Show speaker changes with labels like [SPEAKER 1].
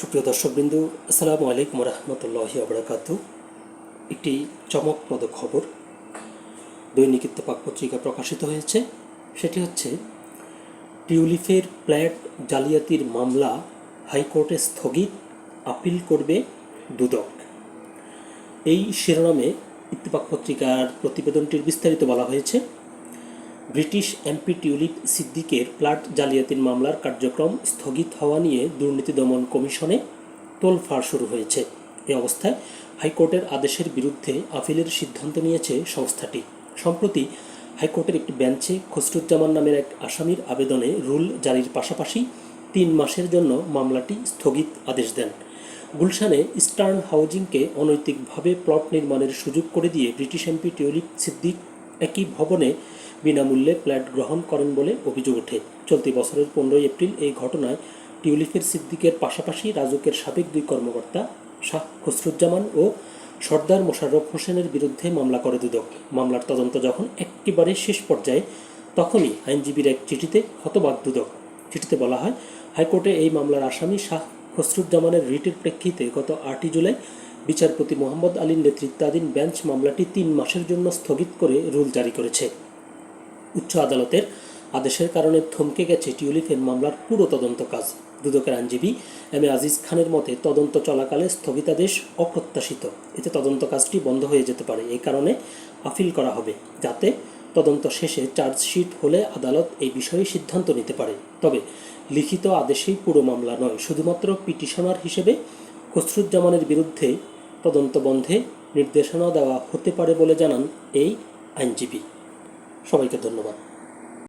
[SPEAKER 1] সুপ্রিয় দর্শকবৃন্দু, আসসালামু আলাইকুম রহমতুল্লাহি আবরাকাত একটি চমকপ্রদ খবর, দৈনিক ইত্তেফাক পত্রিকা প্রকাশিত হয়েছে। সেটি হচ্ছে, টিউলিফের ফ্ল্যাট জালিয়াতির মামলা হাইকোর্টে স্থগিত, আপিল করবে দুদক। এই শিরোনামে ইত্তেফাক পত্রিকার প্রতিবেদনটির বিস্তারিত বলা হয়েছে। ব্রিটিশ এমপি টিউলিপ সিদ্দিকের প্লাট জালিয়াতির মামলার কার্যক্রম স্থগিত হওয়া নিয়ে দুর্নীতি দমন কমিশনে তোলফাড় শুরু হয়েছে। এ অবস্থায় হাইকোর্টের আদেশের বিরুদ্ধে আপিলের সিদ্ধান্ত নিয়েছে সংস্থাটি। সম্প্রতি হাইকোর্টের একটি বেঞ্চে খসরুজ্জামান নামের এক আসামির আবেদনে রুল জারির পাশাপাশি তিন মাসের জন্য মামলাটি স্থগিত আদেশ দেন। গুলশানে ইস্টার্ন হাউজিংকে অনৈতিকভাবে প্লট নির্মাণের সুযোগ করে দিয়ে ব্রিটিশ এমপি টিউলিপ সিদ্দিক একই ভবনে বিনামূল্যে ফ্ল্যাট গ্রহণ করেন বলে অভিযোগ ওঠে। চলতি বছরের পনেরোই এপ্রিল এই ঘটনায় টিউলিফের সিদ্দিকের পাশাপাশি রাজুকের সাবেক দুই কর্মকর্তা শাহ খসরুজ্জামান ও সর্দার মোশাররফ হোসেনের বিরুদ্ধে মামলা করে দুদক। মামলার তদন্ত যখন একেবারে শেষ পর্যায়ে, তখনই আইনজীবীর এক চিঠিতে হতবাক দুদক। চিঠিতে বলা হয়, হাইকোর্টে এই মামলার আসামি শাহ খসরুজ্জামানের রিটের প্রেক্ষিতে গত আটই জুলাই বিচারপতি মোহাম্মদ আলীর নেতৃত্বাধীন বেঞ্চ মামলাটি তিন মাসের জন্য স্থগিত করে রুল জারি করেছে। উচ্চ আদালতের আদেশের কারণে থমকে গেছে টিউলিফের মামলার পুরো তদন্ত কাজ। দুদকের আইনজীবী এম এ আজিজ খানের মতে, তদন্ত চলাকালে স্থগিতাদেশ অপ্রত্যাশিত। এতে তদন্ত কাজটি বন্ধ হয়ে যেতে পারে। এই কারণে আপিল করা হবে, যাতে তদন্ত শেষে চার্জশিট হলে আদালত এই বিষয়ে সিদ্ধান্ত নিতে পারে। তবে লিখিত আদেশেই পুরো মামলা নয়, শুধুমাত্র পিটিশনার হিসেবে খসরুজ্জামানের বিরুদ্ধে তদন্ত বন্ধে নির্দেশনা দেওয়া হতে পারে বলে জানান এই আইনজীবী। সবাইকে ধন্যবাদ।